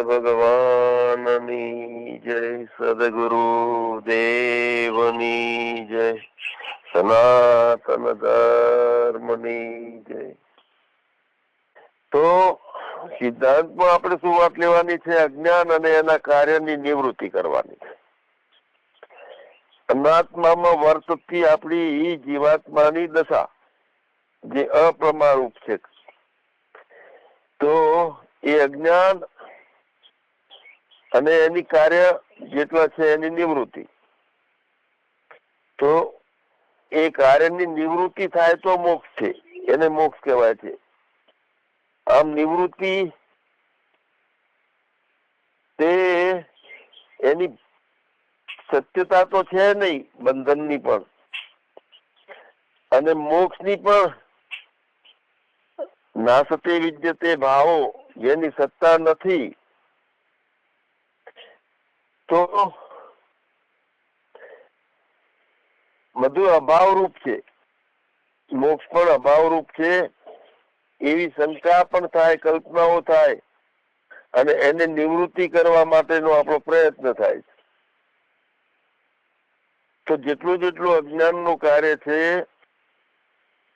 ભગવાનની જય, સદગુરુ દેવની જય, સનાતન ધર્મની જય. તો સિદ્ધાંતમાં આપણે શું વાત લેવાની છે? અજ્ઞાન અને એના કાર્યની નિવૃત્તિ કરવાની છે. અનાત્મામાં વર્તતી આપણી જીવાત્માની દશા, જે અપ્રમારૂપ છે. તો એ અજ્ઞાન અને એની કાર્ય જેટલા છે એની નિવૃત્તિ. તો એ કાર્યની નિવૃત્તિ થાય તો મોક્ષ છે. એને મોક્ષ કહેવાય છે. આમ નિવૃત્તિ તે એની સત્યતા તો છે નહીં, બંધનની પણ. અને મોક્ષની પણ નાસતે વિદ્યતે ભાવો, જેની સત્તા નથી તો બધું અભાવરૂપ છે. મોક્ષ પણ અભાવરૂપ છે. એવી શંકા પણ થાય, કલ્પનાઓ થાય અને એને નિવૃત્તિ કરવા માટેનો આપણો પ્રયત્ન થાય તો જેટલું જેટલું અજ્ઞાનનું કાર્ય છે,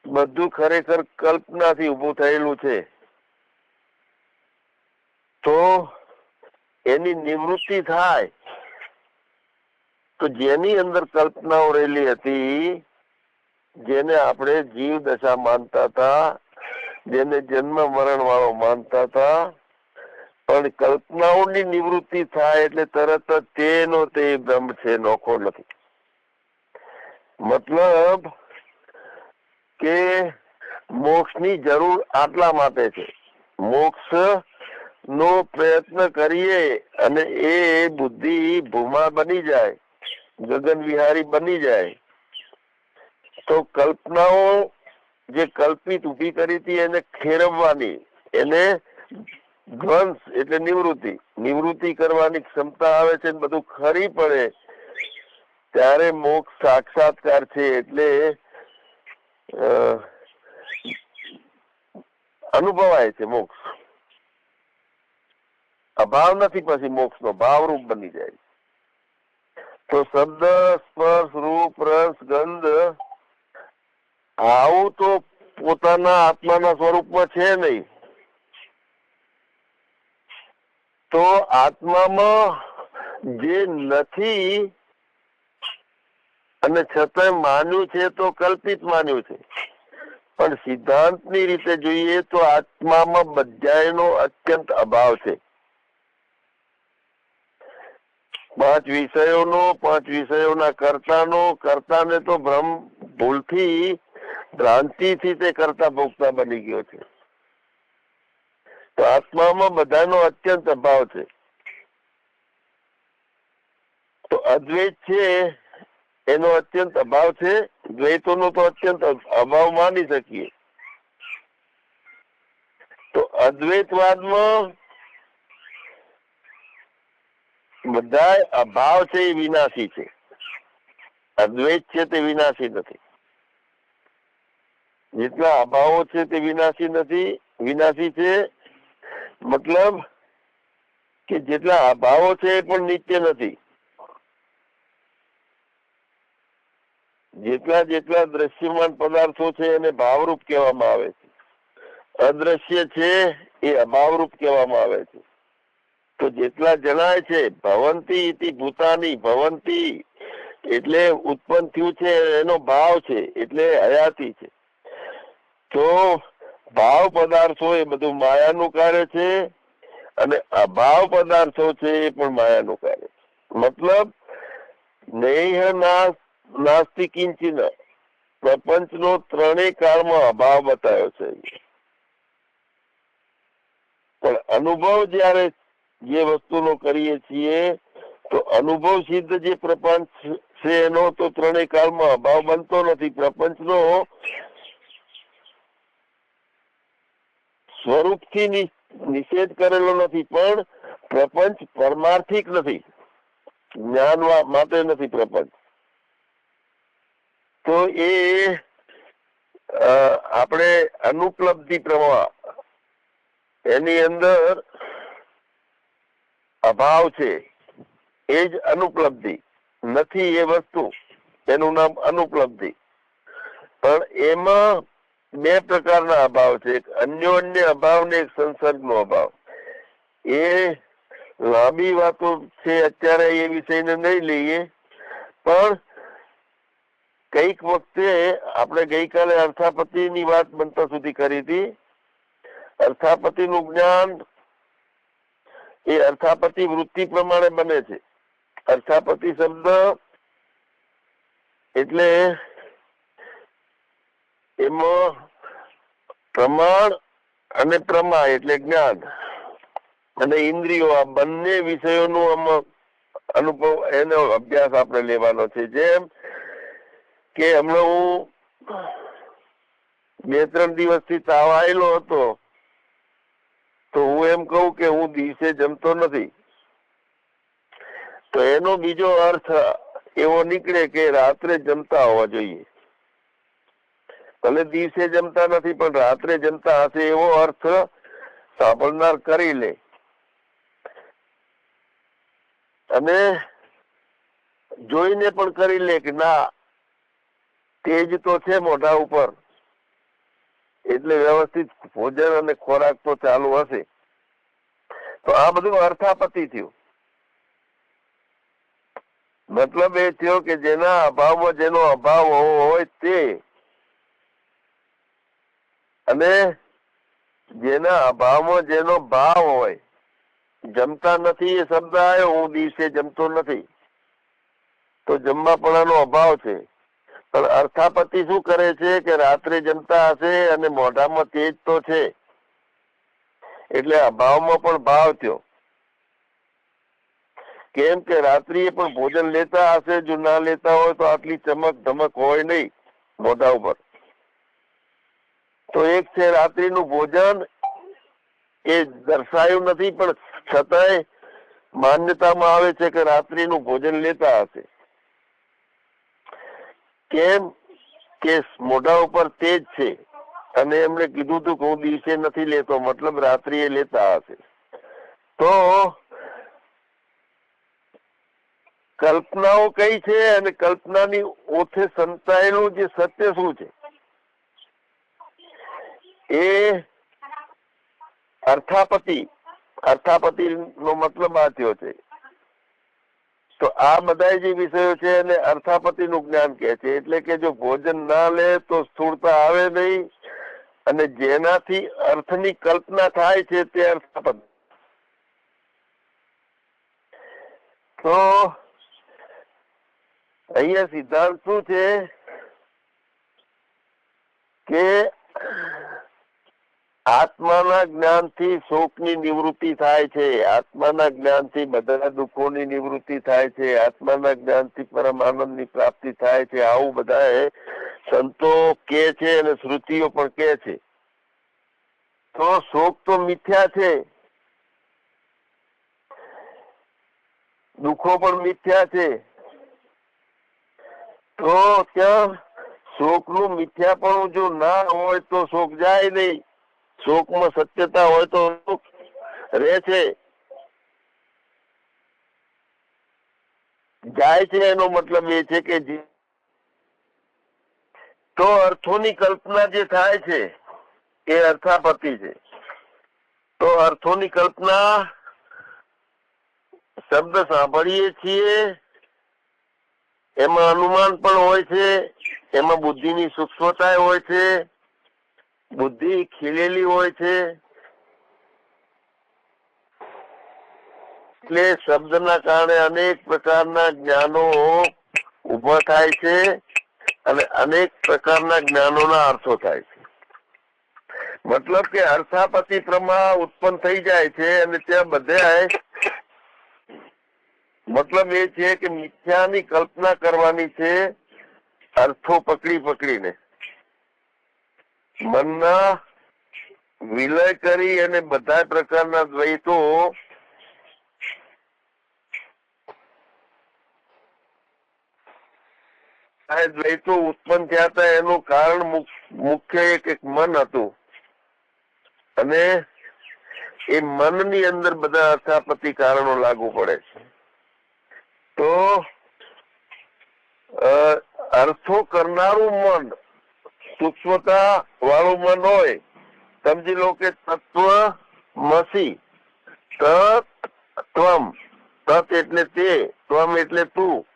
બધું ખરેખર કલ્પનાથી ઊભું થયેલું છે. તો એની નિવૃત્તિ થાય. તો જેની અંદર કલ્પનાઓ રહેલી હતી, જેને આપણે જીવ દશા માનતા હતા, જેને જન્મ મરણ વાળો માનતા હતા, પણ કલ્પનાઓની નિવૃત્તિ થાય એટલે તરત જ તેનો તે બ્રહ્મ છે, નોખો નથી. મતલબ કે મોક્ષની જરૂર આટલા માટે છે. મોક્ષ નો પ્રયત્ન કરીએ અને એ બુદ્ધિ ભૂમા બની જાય. ગગન વિહારી બની જાય, તો કલ્પનાઓ જે કલ્પિત ઊભી કરી હતી એને ખેરવવાની, એને ધ્વંસ એટલે નિવૃત્તિ નિવૃત્તિ કરવાની ક્ષમતા આવે છે બધું ખરી પડે, ત્યારે મોક્ષ સાક્ષાત્કાર છે એટલે અનુભવાય છે મોક્ષ. અભાવ નથી પછી મોક્ષ નો ભાવરૂપ બની જાય. તો શબ્દ સ્પર્શ, રૂપ, રસ, ગંધ આવું તો પોતાના આત્માના સ્વરૂપમાં છે નહીં. તો આત્મામાં જે નથી અને છતાં માન્યું છે તો કલ્પિત માન્યું છે. પણ સિદ્ધાંતની રીતે જોઈએ તો આત્મામાં બધાયનો અત્યંત અભાવ છે. પાંચ વિષયોનો, પાંચ વિષયોના કર્તાનો, કર્તાને તો ભ્રમ ભૂલથી, ભ્રાંતિથી તે કરતા ભોગતા બની ગયો છે. તો આત્મામાં બધાનો અત્યંત અભાવ છે. તો અદ્વૈત છે, એનો અત્યંત અભાવ છે, દ્વૈતોનો તો અત્યંત અભાવ માની શકીએ. તો અદ્વૈતવાદમાં બધા અભાવ છે એ વિનાશી છે. અદ્વૈત છે તે વિનાશી નથી. જેટલા અભાવો છે તે વિનાશી નથી. વિનાશી છે મતલબ કે જેટલા અભાવો છે એ પણ નિત્ય નથી. જેટલા જેટલા દ્રશ્યમાન પદાર્થો છે એને ભાવરૂપ કહેવામાં આવે છે. અદ્રશ્ય છે એ અભાવરૂપ કહેવામાં આવે છે. તો જેટલા જણાય છે, ભવંતી ભૂતાની, ભવંતી એટલે ઉત્પન્ન થયું છે, એનો ભાવ છે, એટલે હયાતી છે. તો ભાવ પદાર્થો એ બધું માયાનું કાર્ય છે અને અભાવ પદાર્થો છે એ પણ માયાનું કાર્ય છે. મતલબ, નેહ નાસ્તિ કિંચિન પ્રપંચનો ત્રણેય કાળમાં અભાવ બતાવ્યો છે. પણ અનુભવ જ્યારે જે વસ્તુનો કરીએ છીએ, તો અનુભવ સિદ્ધ જે પ્રપંચ છે એનો તો ત્રણેય કાળમાં અભાવ બનતો નથી. પ્રપંચનો સ્વરૂપથી નિષેધ કરેલો નથી, પણ પ્રપંચ પરમાર્થિક નથી. જ્ઞાન માટે નથી પ્રપંચ. તો એ આપણે અનુપલબ્ધિ પ્રવાહ, એની અંદર અભાવ છે. એ જ અનુપલબ્ધિ. નથી એ વસ્તુ. એનું નામ અનુપલબ્ધિ. પણ એમાં બે પ્રકારના અભાવ છે. એક અન્યોન્ય અભાવ ને એક સંસર્ગનો અભાવ. એ લાંબી વાતો છે અત્યારે એ વિષયને નહીં લઈએ. પણ કંઈક વખતે આપણે ગઈકાલે અર્થાપતિની વાત બનતા સુધી કરી હતી. અર્થાપતિનું જ્ઞાન એ અર્થાપતિ વૃત્તિ પ્રમાણે બને છે. અર્થાપતિ શબ્દ એટલે એમાં પ્રમાણ અને પ્રમા એટલે જ્ઞાન. અને ઇન્દ્રિયો આ બંને વિષયોનું આમાં અનુભવ એનો અભ્યાસ આપણે લેવાનો છે. જેમ કે હમણાં હું બે ત્રણ દિવસથી તાવ આવેલો હતો તો હું એમ કહું કે હું દિવસે જમતો નથી. તો એનો બીજો અર્થ એવો નીકળે કે રાત્રે જમતા હોવા જોઈએ. ભલે દિવસે જમતા નથી, પણ રાત્રે જમતા હશે એવો અર્થ સાંભળનાર કરી લે. અને જોઈને પણ કરી લે કે ના, તેજ તો છે મોઢા ઉપર. એટલે વ્યવસ્થિત ભોજન અને ખોરાક તો ચાલુ હશે. તો આ બધું અર્થાપતિ થયું. મતલબ એ થયો કે જેના અભાવમાં જેનો અભાવ હોય તે અને જેના અભાવમાં જેનો ભાવ હોય, જમતા નથી એ શબ્દ આવ્યો, હું દિવસે જમતો નથી. તો જમવાપણાનો અભાવ છે. પણ અર્થાપતિ શું કરે છે કે રાત્રે જમતા હશે અને મોઢામાં તેજ તો છે. એટલે અભાવમાં પણ ભાવ થયો. કેમ કે રાત્રિએ પણ ભોજન લેતા હશે, જો ના લેતા હોય તો આટલી ચમક ધમક હોય નહીં મોઢા ઉપર. તો એક છે રાત્રિનું ભોજન એ દર્શાયું નથી, પણ છતાંય માન્યતામાં આવે છે કે રાત્રિનું ભોજન લેતા હશે. કેમ કે મોઢા ઉપર તેજ છે? અને એમણે કીધું હતું કે હું દિવસે નથી લેતો, મતલબ રાત્રિએ લેતા હશે. તો કલ્પનાઓ કઈ છે અને કલ્પનાની ઓથે સંતાયેલું જે સત્ય શું છે? એ અર્થાપતિ અર્થાપતિ નો મતલબ આ થયો છે. તો આ બધા જે વિષયો છે એને અર્થાપતિ નું જ્ઞાન કહે છે. એટલે કે જો ભોજન ના લે તો સ્થૂળતા આવે નહીં અને જેનાથી અર્થની કલ્પના થાય છે તે અર્થાપતિ તો અહીંયા સિદ્ધાંત શું છે કે આત્માના જ્ઞાનથી શોકની નિવૃત્તિ થાય છે. આત્માના જ્ઞાનથી બધા દુઃખોની નિવૃત્તિ થાય છે. આત્માના જ્ઞાનથી પરમ આનંદની પ્રાપ્તિ થાય છે. આવું બધા સંતો કે છે અને શ્રુતિઓ પણ કે છે. તો શોક તો મિથ્યા છે. દુઃખો પણ મિથ્યા છે. તો ત્યાં શોકનું મિથ્યાપણું જો ના હોય તો શોક જાય નહીં. શોકમાં સત્યતા હોય તો રહે છે. જાય છે એનો મતલબ એ છે કે તો અર્થોની કલ્પના જે થાય છે, એ અર્થાપતિ છે. તો અર્થોની કલ્પના શબ્દ સાંભળીએ છીએ, એમાં અનુમાન પણ હોય છે, એમાં બુદ્ધિની સૂક્ષ્મતા હોય છે બુદ્ધિ ખીલેલી હોય છે, એટલે શબ્દના કારણે અનેક પ્રકારના જ્ઞાનો ઊભા થાય છે અને અનેક પ્રકારના જ્ઞાનોના અર્થો થાય છે. મતલબ કે અર્થાપતિ પ્રમાણ ઉત્પન્ન થઈ જાય છે અને ત્યાં બધા મતલબ એ છે કે મિથ્યાની કલ્પના કરવાની છે અર્થો પકડી પકડીને. મનના વિલય કરી અને બધા પ્રકારના દ્વૈતો દ્વૈતો ઉત્પન્ન થયા હતા. એનું કારણ મુખ્ય એક એક મન હતું. અને એ મનની અંદર બધા અર્થાપતિ કારણો લાગુ પડે છે. તો અર્થો કરનારું મન સૂક્ષ્મતા વાળું હોય. સમજી લો કે તત્વ મસી. તત ત્વમ. તત એટલે તે, ત્વમ એટલે તું.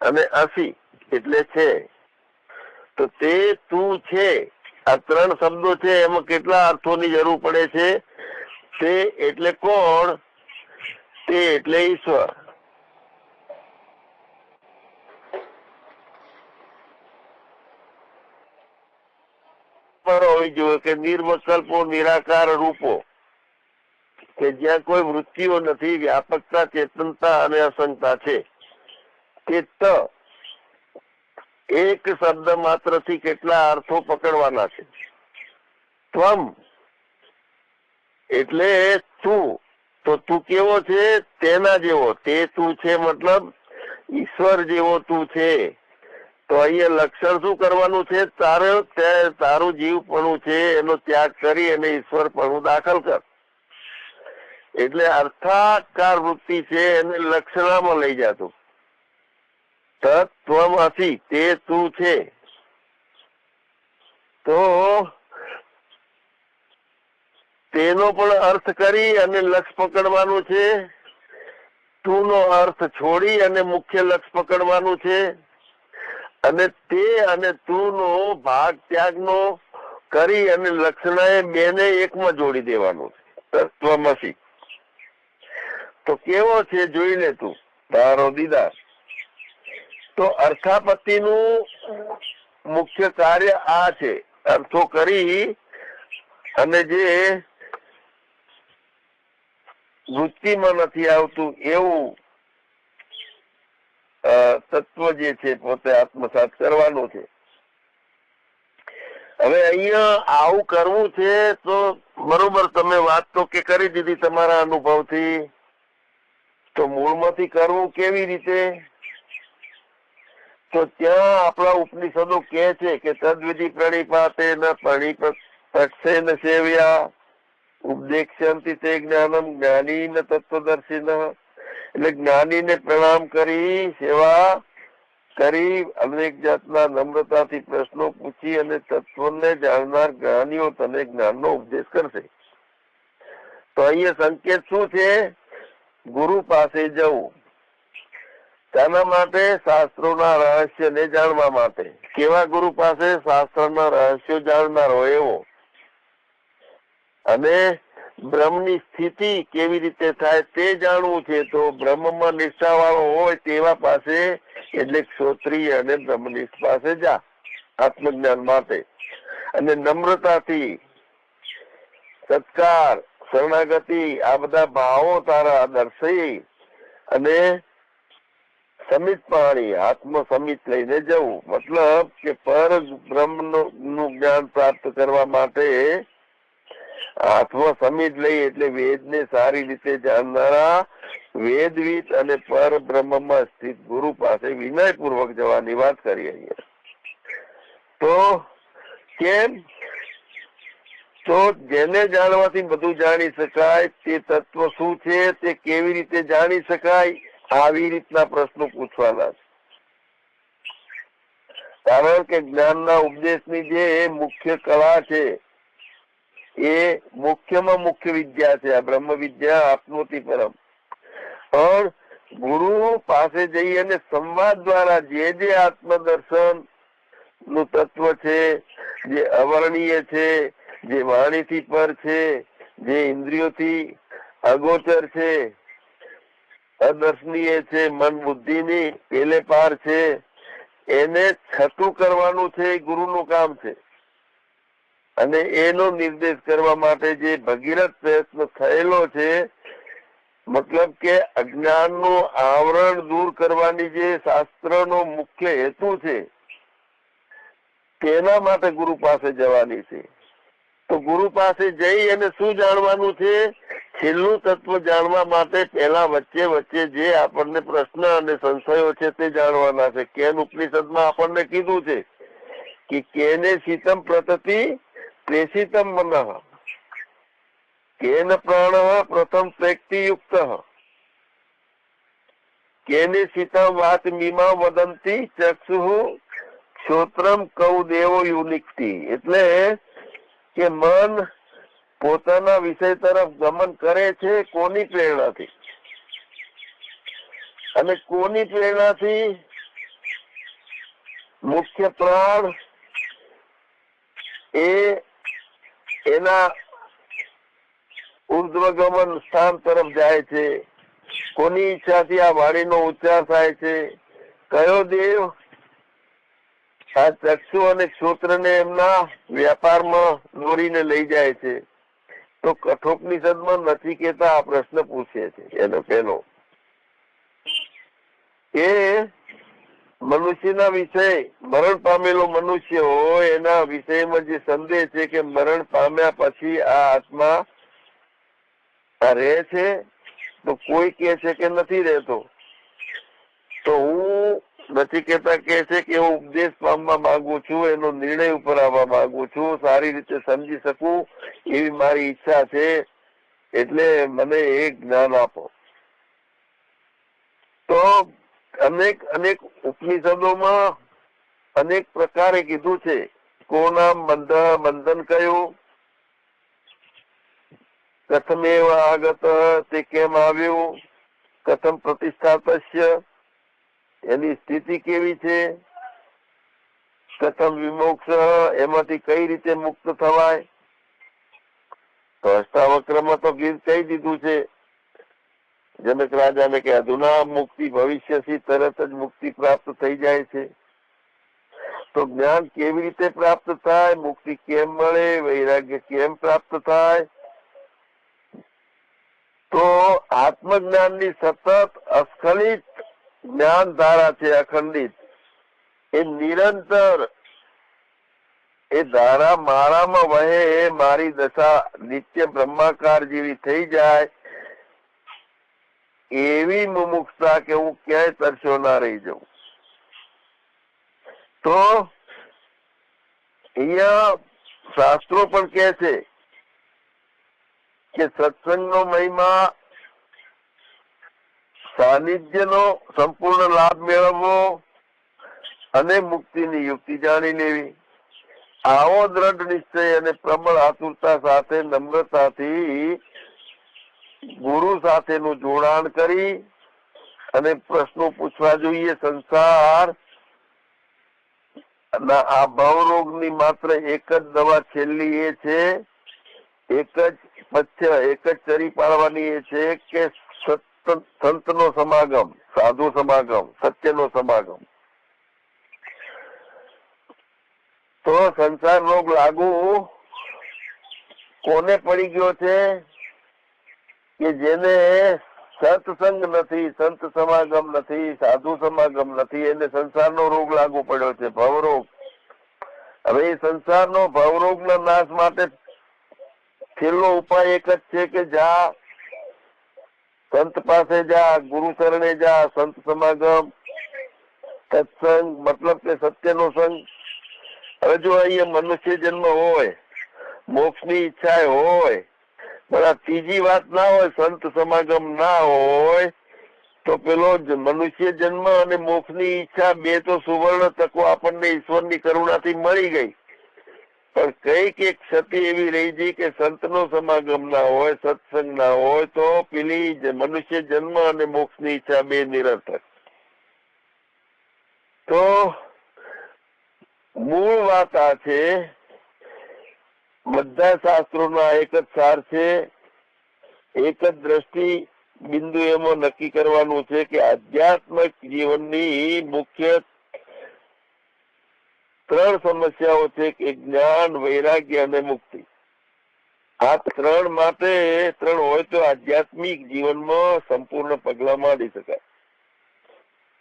અને અસી એટલે છે. તો તે તું છે. આ ત્રણ શબ્દો છે, એમાં કેટલા અર્થોની જરૂર પડે છે? તે એટલે કોણ? તે એટલે ઈશ્વર પર હોવી જોઈએ કે નિર્વકલ્પો, નિરાકાર રૂપો, કે જ્યાં કોઈ વૃત્તિઓ નથી, વ્યાપકતા, ચેતનતા અને અસંગતા છે. કે ત એક શબ્દ માત્રથી કેટલા અર્થો પકડવાના છે. ત્વમ એટલે તું. તો તું કેવો છે? તેના જેવો. તે તું છે મતલબ ઈશ્વર જેવો તું છે. તો અહીંયા લક્ષણ શું કરવાનું છે? તારે તારું જીવપણું છે, એનો ત્યાગ કરી અને ઈશ્વરપણું દાખલ કર. એટલે અર્થાકાર વૃત્તિ છે, એને લક્ષણામાં લઈ જાતું તત્વમાંથી તે તું છે. તો તેનો પણ અર્થ કરી અને લક્ષ પકડવાનું છે. તું નો અર્થ છોડી અને મુખ્ય લક્ષ પકડવાનું છે. અને તે અને તું નો ભાગ ત્યાગનો કરી અને લક્ષણાએ બેને એકમાં જોડી દેવાનું તત્વમસી. તો કેવો છે જોઈ લે તું, તારો દીદાર. તો અર્થાપત્તિનું મુખ્ય કાર્ય આ છે. અર્થો કરી અને જે વૃત્તિમાં નથી આવતું એવું તત્વ જે છે પોતે આત્મસાત કરવાનું છે. હવે અહીંયા આવું કરવું છે તો બરોબર તમે વાત તો કે કરી દીધી તમારા અનુભવથી. તો મૂળમાંથી કરવું કેવી રીતે? તો ત્યાં આપણા ઉપનિષદો કે છે કે તદ્વિધિ પ્રણીપાતે ન પ્રણિપક્ષે ન સેવ્યા. ઉપદેક્ષંતિ તે જ્ઞાનમ જ્ઞાની ન તત્વદર્શિન. એટલે જ્ઞાનીને પ્રણામ કરી, સેવા કરી અનેક જાતના નમ્રતાથી પ્રશ્નો પૂછી અને તત્વને જાણનાર જ્ઞાનીઓ તને જ્ઞાનનો ઉપદેશ કરશે. તો અહીંયા સંકેત શું છે? ગુરુ પાસે જવું. તેના માટે શાસ્ત્રોના રહસ્યને જાણવા માટે. કેવા ગુરુ પાસે? શાસ્ત્રના રહસ્યો જાણનાર હોય એવો. અને બ્રહ્મની સ્થિતિ કેવી રીતે થાય તે જાણવું છે. તો બ્રહ્મમાં નિષ્ઠા વાળો હોય તેવા પાસે એટલે ક્ષોત્રિય અને બ્રહ્મનિષ્ઠ પાસે જા, આત્મજ્ઞાન માટે. અને નમ્રતાથી, સત્કાર, શરણાગતિ, આ બધા ભાવો તારા દર્શી અને સમિત પાણી આત્મ સમિત લઈને જવું. મતલબ કે પર બ્રહ્મનું જ્ઞાન પ્રાપ્ત કરવા માટે આત્મ સમિત લઈ એટલે વેદ ને સારી રીતે જાણનારા વેદવિત અને પર બ્રહ્મમાં સ્થિત ગુરુ પાસે વિનય પૂર્વક જવાની વાત કરી અહીંયા તો કેમ? તો જેને જાણવાથી બધું જાણી શકાય, તે તત્વ શું છે, તે કેવી રીતે જાણી શકાય, આવી રીતના પ્રશ્નો પૂછવાના છે. કારણ કે જ્ઞાનના ઉપદેશની જે મુખ્ય કળા છે એ મુખ્યમાં મુખ્ય વિદ્યા છે, આ બ્રહ્મ વિદ્યા આપનોતિ પરમ. પણ ગુરુ પાસે જઈ અને સંવાદ દ્વારા જે જે આત્મદર્શનનું તત્વ છે, જે અવર્ણીય છે, જે વાણીથી પર છે, જે ઇન્દ્રિયોથી અગોચર છે, અદર્શનીય છે, મન બુદ્ધિની પેલે પાર છે, એને છતું કરવાનું છે, એ ગુરુનું કામ છે. અને એનો નિર્દેશ કરવા માટે જે ભગીરથ પ્રયત્ન થયેલો છે, મતલબ કે અજ્ઞાનનું આવરણ દૂર કરવાની જે શાસ્ત્રનો મુખ્ય હેતુ છે, તેના માટે ગુરુ પાસે જવાની છે. તો ગુરુ પાસે જઈ અને શું જાણવાનું છે? છેલ્લું તત્વ જાણવા માટે પહેલા વચ્ચે વચ્ચે જે આપણને પ્રશ્ન અને સંશયો છે તે જાણવાના છે. કેન ઉપનિષદમાં આપણને કીધું છે કે કેને શીતમ પ્રતતિ પ્રેષિતમ મન કેન પ્રાણ પ્રથમ પ્રેક્તિયુક્ત કેને સીતા વાત મીમા વદંતી ચક્ષુ શ્રોત્રમ કૌ દેવો યુનિક્તિ એટલે કે મન પોતાના વિષય તરફ ગમન કરે છે કોની પ્રેરણાથી અને કોની પ્રેરણાથી મુખ્ય પ્રાણ એ એના ઉર્ધ્વગમન સ્થાન તરફ જાય છે. કોની ઈચ્છાથી આ વાણીનો ઉચ્ચાર થાય છે? કયો દેવ? આ ચક્ષુ અને શ્રોત્રને એમના વ્યાપારમાં દોરીને લઈ જાય છે. તો કઠોપનિષદમાં નથી કેતા આ પ્રશ્ન પૂછે છે. એનો પેલો એ મનુષ્યના વિષય મરણ પામેલો મનુષ્ય હોય, એના વિષયમાં જે સંદેહ છે કે મરણ પામ્યા પછી આ આત્મા રહે છે, તો કોઈ કે છે કે નથી રહેતો. તો હું નથી કેતા કે છે કે હું ઉપદેશ પામવા માંગુ છું, એનો નિર્ણય ઉપર આવવા માંગુ છું, સારી રીતે સમજી શકું એવી મારી ઈચ્છા છે, એટલે મને એ જ્ઞાન આપો. તો અનેક અનેક ઉપનિષદોમાં અનેક પ્રકારે કીધું છે. કોના બંધ, બંધન કયું? કથમેવ આગત, તે કેમ આવ્યું? કથમ પ્રતિષ્ઠાતસ્ય, એની સ્થિતિ કેવી છે? કથમ વિમોક્ષ, એમાંથી કઈ રીતે મુક્ત થવાય? તો અષ્ટાવક્રમાં તો ગીત કહી દીધું છે. જનક રાજાને કે અધુના મુક્તિ ભવિષ્યથી તરત જ મુક્તિ પ્રાપ્ત થઈ જાય છે. તો જ્ઞાન કેવી રીતે પ્રાપ્ત થાય? મુક્તિ કેમ મળે? વૈરાગ્ય કેમ પ્રાપ્ત થાય? તો આત્મજ્ઞાનની સતત અસ્ખલિત જ્ઞાન ધારા છે અખંડિત. એ નિરંતર એ ધારા મારામાં વહે એ મારી દશા નિત્ય બ્રહ્માકાર જેવી થઈ જાય. એવી મુમુક્ષતા કે હું ક્યાંય તરસ્યો ના રહી જાઉં. તો અહીંયા શાસ્ત્રો પણ કે છે કે સત્સંગનો મહિમા સાનિધ્યનો સંપૂર્ણ લાભ મેળવવો અને મુક્તિની યુક્તિ જાણી લેવી. આવો દ્રઢ નિશ્ચય અને પ્રબળ આતુરતા સાથે નમ્રતાથી ગુરુ સાથેનું જોડાણ કરી અને પ્રશ્નો પૂછવા જોઈએ. સંસાર ના આ ભવરોગની માત્ર એક જ દવા છેલ્લી એ છે, એક જ પથ્ય, એક જ ચરી પાડવાની એ છે કે સંત નો સમાગમ, સાધુ સમાગમ, સત્યનો સમાગમ. તો સંસાર રોગ લાગુ કોને પડી ગયો છે? કે જેને સત્સંગ નથી, સંત સમાગમ નથી, સાધુ સમાગમ નથી, એને સંસારનો રોગ લાગુ પડ્યો છે, ભવરોગ. હવે એ સંસારનો ભવરોગના નાશ માટે છેલ્લો ઉપાય એક જ છે કે જા સંત પાસે જા ગુરુ શરણે જા સંત સમાગમ, સત્સંગ, મતલબ કે સત્યનો સંગ હવે જો અહીંયા મનુષ્ય જન્મ હોય, મોક્ષની ઈચ્છા હોય પણ આ ત્રીજી વાત ના હોય, સંત સમાગમ ના હોય, તો પેલો મનુષ્ય જન્મ અને મોક્ષની ઈચ્છા, બે તો સુવર્ણ તકો આપણને ઈશ્વરની કરુણાથી મળી ગઈ. પણ કંઈક એક ક્ષતિ એવી રહી ગઈ કે સંતનો સમાગમ ના હોય, સત્સંગ ના હોય, તો પેલી મનુષ્ય જન્મ અને મોક્ષની ઈચ્છા બે નિરર્થક. તો મૂળ વાત આ છે બધા શાસ્ત્રોના એક જ સાર છે. એક જ દ્રષ્ટિ બિંદુ એમાં નક્કી કરવાનું છે કે આધ્યાત્મિક જીવનની મુખ્ય ત્રણ સમસ્યાઓ છે કે જ્ઞાન, વૈરાગ્ય અને મુક્તિ. આ ત્રણ માટે ત્રણ હોય તો આધ્યાત્મિક જીવનમાં સંપૂર્ણ પગલા માંડી શકાય.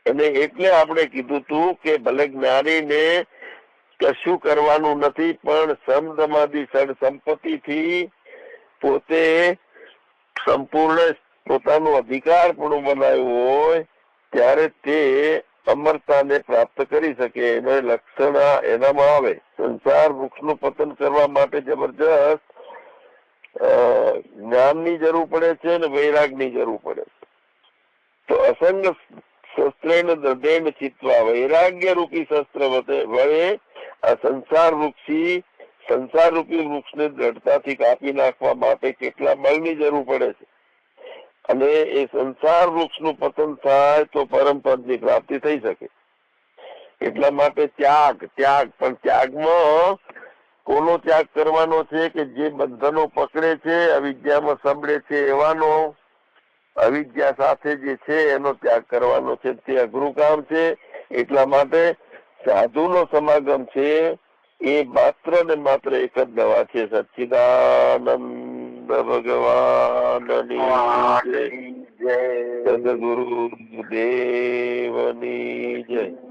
અને એટલે આપણે કીધું તું કે ભલે જ્ઞાનીને કશું કરવાનું નથી, પણ સમદમાદી સડ સંપત્તિથી પોતે સંપૂર્ણ પોતાનો અધિકાર પણ બનાવ્યો હોય, ત્યારે તે અમરતાને પ્રાપ્ત કરી શકે, એને લક્ષણ એનામાં આવે. સંસાર વૃક્ષનું પતન કરવા માટે જબરજસ્ત જ્ઞાનની જરૂર પડે છે અને વૈરાગની જરૂર પડે છે. તો અસંગ શસ્ત્રેણ દઢેન ચિત્વા વૈરાગ્ય રૂપી શસ્ત્ર વડે આ સંસાર વૃક્ષી સંસાર રૂપી વૃક્ષને દ્રઢતાથી કાપી નાખવા માટે કેટલા બળની જરૂર પડે છે? અને એ સંસાર વૃક્ષનું પતન થાય તો પરમ પદની પ્રાપ્તિ થઈ શકે. એટલા માટે ત્યાગ ત્યાગ. પણ ત્યાગમાં કોનો ત્યાગ કરવાનો છે કે જે બંધનો પકડે છે, અવિદ્યામાં સંભળે છે એવાનો? અવિદ્યા સાથે જે છે એનો ત્યાગ કરવાનો છે. તે અઘરું કામ છે. એટલા માટે સાધુનો સમાગમ છે એ માત્ર ને માત્ર એક જ દવા છે સચ્ચિદાનંદ ભગવાનની જય. સદગુરુ દેવની જય.